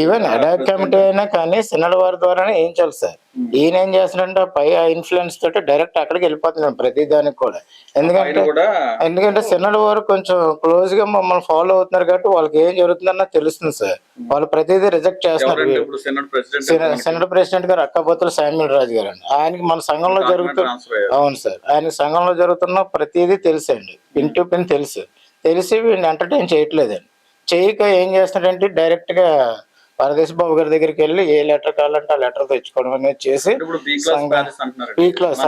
even ad hoc committee అయినా కానీ సెనట్ వారి ద్వారానే వేయించాలి సార్ ఈయన ఏం చేస్తున్నాడంటే ఆ పై ఇన్ఫ్లుయెన్స్ తోటి డైరెక్ట్ అక్కడికి వెళ్ళిపోతున్నాం ప్రతి దానికి కూడా. ఎందుకంటే కూడా ఎందుకంటే సెనట్ వారు కొంచెం క్లోజ్గా మమ్మల్ని ఫాలో అవుతున్నారు కాబట్టి వాళ్ళకి ఏం జరుగుతుందన్న తెలుస్తుంది సార్ వాళ్ళు ప్రతిదీ రిజెక్ట్ చేస్తున్నారు. సెనెట్ ప్రెసిడెంట్ గారు అక్కబోతుల శామ్యుల్ రాజు గారు అండి. ఆయనకి మన సంఘంలో జరుగుతున్న అవును సార్. ఆయన సంఘంలో జరుగుతున్న ప్రతిదీ తెలుసండి పిన్ టు పిన్ తెలుసు. తెలిసి వీడిని ఎంటర్టైన్ చేయట్లేదండి. చేయక ఏం చేస్తున్నాడంటే డైరెక్ట్గా పరదేశ్ బాబు గారి దగ్గరికి వెళ్ళి ఏ లెటర్ కావాలంటే ఆ లెటర్ తెచ్చుకోవడం అనేది చేసి బి క్లాస్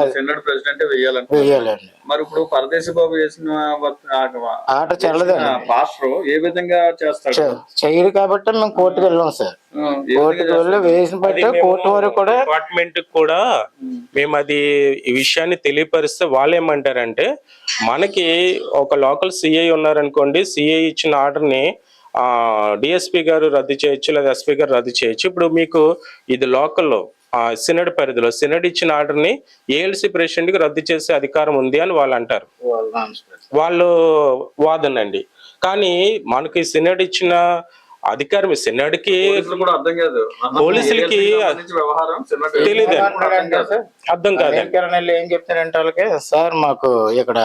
వేయాలండి. మరి ఇప్పుడు పరదేశి బాబు చేసిన ఆట చెల్లదండి. పాస్టర్ ఏ విధంగా చేస్తాడు? చె- చెయ్యరు కాబట్టి మేము కోర్టుకు వెళ్ళాం సార్. కోర్టుకు వెళ్ళి వేసిన బట్టి కోర్టు వరకు కూడా డిపార్ట్మెంట్ కూడా మేము అది ఈ విషయాన్ని తెలియపరిస్తే వాళ్ళు ఏమంటారంటే మనకి ఒక లోకల్ సిఐ ఉన్నారనుకోండి సిఐ ఇచ్చిన ఆర్డర్ని డిఎస్పి గారు రద్దు చేయొచ్చు లేదా ఎస్పీ గారు రద్దు చేయొచ్చు. ఇప్పుడు మీకు ఇది లోకల్లో సినడ్ పరిధిలో సినడ్ ఇచ్చిన ఆర్డర్ని ఏఎల్సి ప్రెసిడెంట్కి రద్దు చేసే అధికారం ఉంది అని వాళ్ళు అంటారు. వాళ్ళు వాదనండి. కానీ మనకి సినడ్ ఇచ్చిన అధికారం సినడ్కి కూడా పోలీసులకి. అర్థం కాదు. ఏం చెప్తారంటే వాళ్ళకి సార్ మాకు ఇక్కడ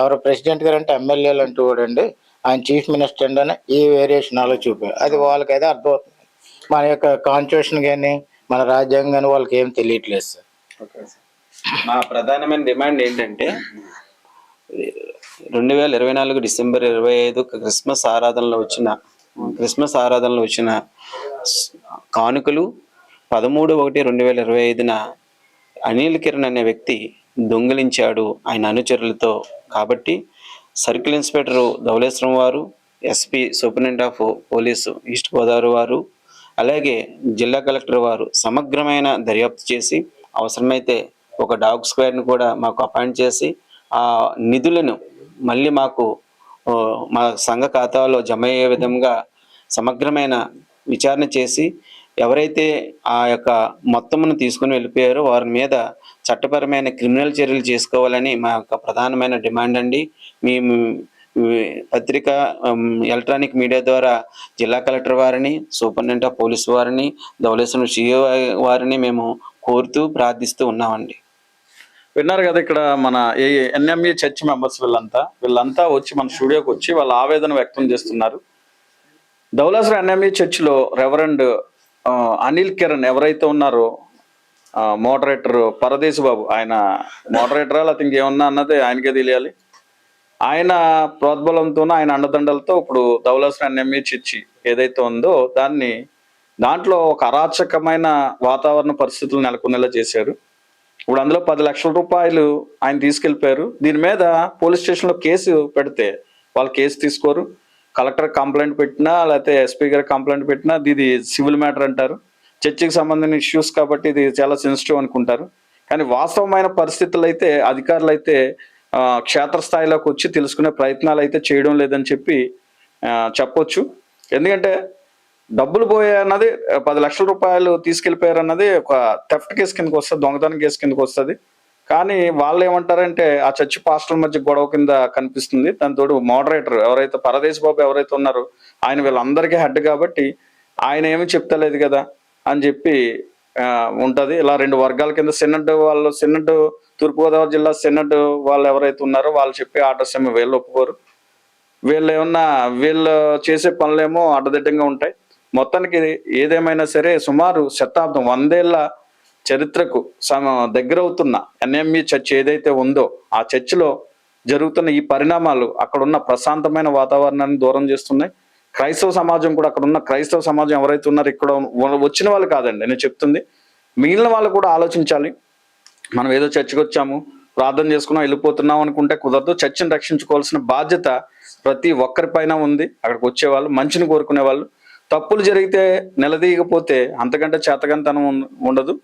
ఎవరు ప్రెసిడెంట్ గారు అంటే ఎమ్మెల్యేలు అంటూ అండి. ఆయన చీఫ్ మినిస్టర్ అని ఈ వేరియేషన్ అలా చూపారు. అది వాళ్ళకైతే అర్థమవుతుంది. మన యొక్క కాన్స్టిట్యూషన్ కానీ మన రాజ్యాంగం కానీ వాళ్ళకి ఏం తెలియట్లేదు సార్. మా ప్రధానమైన డిమాండ్ ఏంటంటే రెండు వేల ఇరవై నాలుగు డిసెంబర్ ఇరవై ఐదు క్రిస్మస్ ఆరాధనలో వచ్చిన క్రిస్మస్ ఆరాధనలో వచ్చిన కానుకలు పదమూడు ఒకటి రెండు వేల ఇరవై ఐదున అనిల్ కిరణ్ అనే వ్యక్తి దొంగిలించాడు ఆయన అనుచరులతో. కాబట్టి సర్కిల్ ఇన్స్పెక్టర్ ధవళేశ్వరం వారు SP superintendent of police East Godavari వారు అలాగే జిల్లా కలెక్టర్ వారు సమగ్రమైన దర్యాప్తు చేసి అవసరమైతే ఒక డాగ్ స్క్వాడ్ని కూడా మాకు అపాయింట్ చేసి ఆ నిధులను మళ్ళీ మాకు మా సంఘ ఖాతాలో జమ అయ్యే విధంగా సమగ్రమైన విచారణ చేసి ఎవరైతే ఆ యొక్క మొత్తమును తీసుకుని వెళ్ళిపోయారో వారి మీద చట్టపరమైన క్రిమినల్ చర్యలు చేసుకోవాలని మా యొక్క ప్రధానమైన డిమాండ్ అండి. మేము పత్రిక ఎలక్ట్రానిక్ మీడియా ద్వారా జిల్లా కలెక్టర్ వారిని సూపరింటెండెంట్ ఆఫ్ పోలీస్ వారిని ధవళేశ్వరం సిఓ వారిని మేము కోరుతూ ప్రార్థిస్తూ ఉన్నామండి. విన్నారు కదా ఇక్కడ మన ఏ ఎన్ఎంఏ చర్చ్ మెంబర్స్ వీళ్ళంతా. వీళ్ళంతా వచ్చి మన స్టూడియోకి వచ్చి వాళ్ళ ఆవేదన వ్యక్తం చేస్తున్నారు. ధవలాసర ఎన్ఎంఏ చర్చ్లో రెవరెండ్ అనిల్ కిరణ్ ఎవరైతే ఉన్నారో మోడరేటర్ పరదేశ్ బాబు. ఆయన మోడరేటరా లేకపోతే ఇంకేమన్నా అన్నది ఆయనకే తెలియాలి. ఆయన ప్రోద్బలంతో ఆయన అండదండలతో ఇప్పుడు ధవలాసర ఎన్ఎంఈ చిచ్చి ఏదైతే ఉందో దాన్ని దాంట్లో ఒక అరాచకమైన వాతావరణ పరిస్థితులు నెలకొనేలా చేశారు. ఇప్పుడు అందులో పది లక్షల రూపాయలు ఆయన తీసుకెళ్ళిపోయారు దీని మీద పోలీస్ స్టేషన్లో కేసు పెడితే వాళ్ళు కేసు తీసుకోరు. కలెక్టర్ కంప్లైంట్ పెట్టినా లేకపోతే ఎస్పీ గారు కంప్లైంట్ పెట్టినా ఇది సివిల్ మ్యాటర్ అంటారు. చర్చికి సంబంధించిన ఇష్యూస్ కాబట్టి ఇది చాలా సెన్సిటివ్ అనుకుంటారు. కానీ వాస్తవమైన పరిస్థితులు అయితే అధికారులు అయితే క్షేత్రస్థాయిలోకి వచ్చి తెలుసుకునే ప్రయత్నాలు అయితే చేయడం లేదని చెప్పి చెప్పొచ్చు. ఎందుకంటే డబ్బులు పోయే అన్నది పది లక్షల రూపాయలు తీసుకెళ్ళిపోయారన్నది ఒక థెఫ్ట్ కేసు కిందకి వస్తుంది దొంగతనం కేసు కిందకి వస్తుంది. కానీ వాళ్ళు ఏమంటారంటే ఆ చర్చి పాస్టర్ల మధ్య గొడవ కింద కనిపిస్తుంది. దానితోడు మోడరేటర్ ఎవరైతే పరదేశ్ బాబు ఎవరైతే ఉన్నారో ఆయన వీళ్ళందరికీ హెడ్ కాబట్టి ఆయన ఏమీ చెప్తలేదు కదా. అని చెప్పి ఉంటుంది. ఇలా రెండు వర్గాల కింద సెనట్ వాళ్ళు సెనట్ తూర్పుగోదావరి జిల్లా సిన్నట్టు వాళ్ళు ఎవరైతే ఉన్నారో వాళ్ళు చెప్పి ఆర్డర్స్ ఏమో వీళ్ళు ఒప్పుకోరు. వీళ్ళు ఏమన్నా వీళ్ళు చేసే పనులేమో అడ్డదిడ్డంగా ఉంటాయి. మొత్తానికి ఏదేమైనా సరే సుమారు శతాబ్దం వందేళ్ళ చరిత్రకు సమ దగ్గర అవుతున్న ఎన్ఎంఈ చర్చ్ ఏదైతే ఉందో ఆ చర్చిలో జరుగుతున్న ఈ పరిణామాలు అక్కడున్న ప్రశాంతమైన వాతావరణాన్ని దూరం చేస్తున్నాయి. క్రైస్తవ సమాజం కూడా అక్కడ ఉన్న క్రైస్తవ సమాజం ఎవరైతే ఉన్నారో ఇక్కడ వచ్చిన వాళ్ళు కాదండి నేను చెప్తుంది. మిగిలిన వాళ్ళు కూడా ఆలోచించాలి. మనం ఏదో చర్చికి వచ్చాము ప్రార్థన చేసుకున్నాం వెళ్ళిపోతున్నాం అనుకుంటే కుదరదు. చర్చిని రక్షించుకోవాల్సిన బాధ్యత ప్రతి ఒక్కరిపైన ఉంది. అక్కడికి వచ్చేవాళ్ళు మంచిని కోరుకునే వాళ్ళు తప్పులు జరిగితే నిలదీయకపోతే అంతకంటే చేతకంతనం ఉండదు.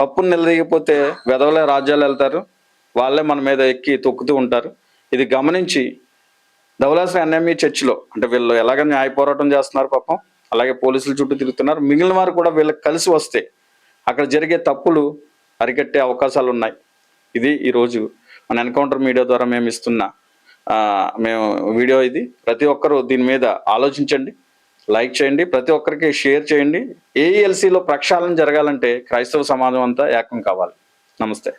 తప్పులు నిలదీయకపోతే వెదవలే రాజ్యాలు వెళ్తారు. వాళ్ళే మన మీద ఎక్కి తొక్కుతూ ఉంటారు. ఇది గమనించి ధవలాసిన ఎన్ఎంఈ చర్చిలో అంటే వీళ్ళు ఎలాగ న్యాయ పోరాటం చేస్తున్నారు పాపం అలాగే పోలీసులు చుట్టూ తిరుగుతున్నారు. మిగిలిన వారు కూడా వీళ్ళకి కలిసి వస్తే అక్కడ జరిగే తప్పులు అరికట్టే అవకాశాలు ఉన్నాయి. ఇది ఈరోజు మన ఎన్కౌంటర్ మీడియా ద్వారా మేము ఇస్తున్న మేము వీడియో ఇది. ప్రతి ఒక్కరూ దీని మీద ఆలోచించండి లైక్ చేయండి ప్రతి ఒక్కరికి షేర్ చేయండి. ఏఎల్సీలో ప్రక్షాళన జరగాలంటే క్రైస్తవ సమాజం అంతా ఏకం కావాలి. నమస్తే.